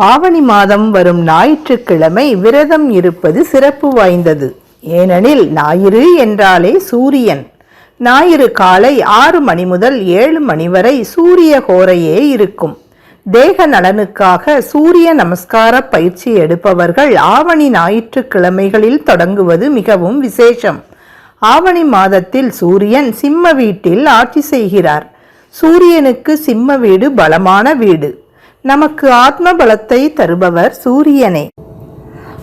ஆவணி மாதம் வரும் ஞாயிற்றுக்கிழமை விரதம் இருப்பது சிறப்பு வாய்ந்தது. ஏனெனில் ஞாயிறு என்றாலே சூரியன். ஞாயிறு காலை ஆறு மணி முதல் ஏழு மணி வரை சூரிய கோரையே இருக்கும். தேக நலனுக்காக சூரிய நமஸ்கார பயிற்சி எடுப்பவர்கள் ஆவணி ஞாயிற்றுக்கிழமைகளில் தொடங்குவது மிகவும் விசேஷம். ஆவணி மாதத்தில் சூரியன் சிம்ம வீட்டில் ஆட்சி செய்கிறார். சூரியனுக்கு சிம்ம வீடு பலமான வீடு. நமக்கு ஆத்ம பலத்தை தருபவர் சூரியனே.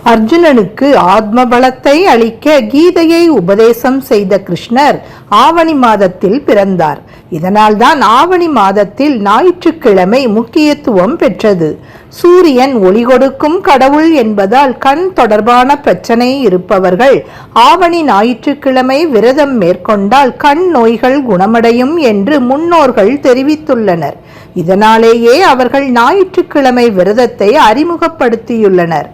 அர்ஜுனனுக்கு ஆத்ம பலத்தை அளிக்க கீதையை உபதேசம் செய்த கிருஷ்ணர் ஆவணி மாதத்தில் பிறந்தார். இதனால்தான் ஆவணி மாதத்தில் ஞாயிற்றுக்கிழமை முக்கியத்துவம் பெற்றது. சூரியன் ஒளி கொடுக்கும் கடவுள் என்பதால் கண் தொடர்பான பிரச்சனை இருப்பவர்கள் ஆவணி ஞாயிற்றுக்கிழமை விரதம் மேற்கொண்டால் கண் நோய்கள் குணமடையும் என்று முன்னோர்கள் தெரிவித்துள்ளனர். இதனாலேயே அவர்கள் ஞாயிற்றுக்கிழமை விரதத்தை அறிமுகப்படுத்தியுள்ளனர்.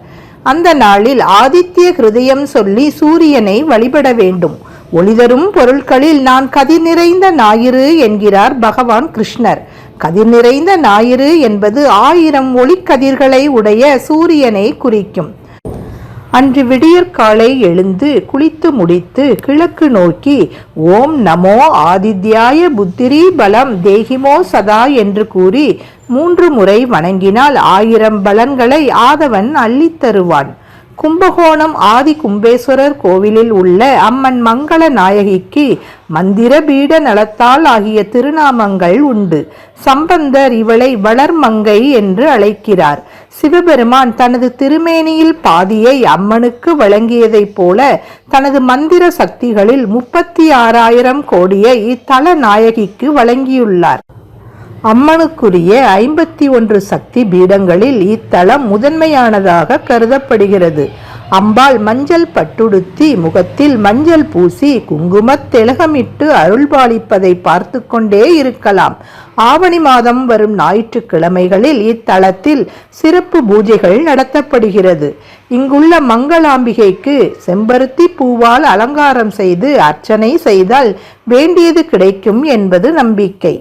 அந்த நாளில் ஆதித்ய ஹிருதயம் சொல்லி சூரியனை வழிபட வேண்டும். ஒளிதரும் பொருட்களில் நான் கதிர் நிறைந்த ஞாயிறு என்கிறார் பகவான் கிருஷ்ணர். கதிர் நிறைந்த ஞாயிறு என்பது ஆயிரம் ஒளிக்கதிர்களை உடைய சூரியனை குறிக்கும். அன்று விடியற்காலை எழுந்து குளித்து முடித்து கிழக்கு நோக்கி ஓம் நமோ ஆதித்யாய புத்திரி பலம் தேகிமோ சதா என்று கூறி மூன்று முறை வணங்கினால் ஆயிரம் பலன்களை ஆதவன் அள்ளித் தருவான். கும்பகோணம் ஆதி கும்பேஸ்வரர் கோவிலில் உள்ள அம்மன் மங்கள நாயகிக்கு மந்திர பீட நலத்தால் ஆகிய திருநாமங்கள் உண்டு. சம்பந்தர் இவளை வளர்மங்கை என்று அழைக்கிறார். சிவபெருமான் தனது திருமேனியில் பாதியை அம்மனுக்கு வழங்கியதைப் போல தனது மந்திர சக்திகளில் முப்பத்தி ஆறாயிரம் கோடியை இத்தல நாயகிக்கு வழங்கியுள்ளார். அம்மனுக்குரிய ஐம்பத்தி ஒன்று சக்தி பீடங்களில் இத்தலம் முதன்மையானதாக கருதப்படுகிறது. அம்பாள் மஞ்சள் பட்டுடுத்தி முகத்தில் மஞ்சள் பூசி குங்குமத் திலகமிட்டு அருள்பாலிப்பதை பார்த்து கொண்டே இருக்கலாம். ஆவணி மாதம் வரும் ஞாயிற்றுக்கிழமைகளில் இத்தலத்தில் சிறப்பு பூஜைகள் நடத்தப்படுகிறது. இங்குள்ள மங்களாம்பிகைக்கு செம்பருத்தி பூவால் அலங்காரம் செய்து அர்ச்சனை செய்தால் வேண்டியது கிடைக்கும் என்பது நம்பிக்கை.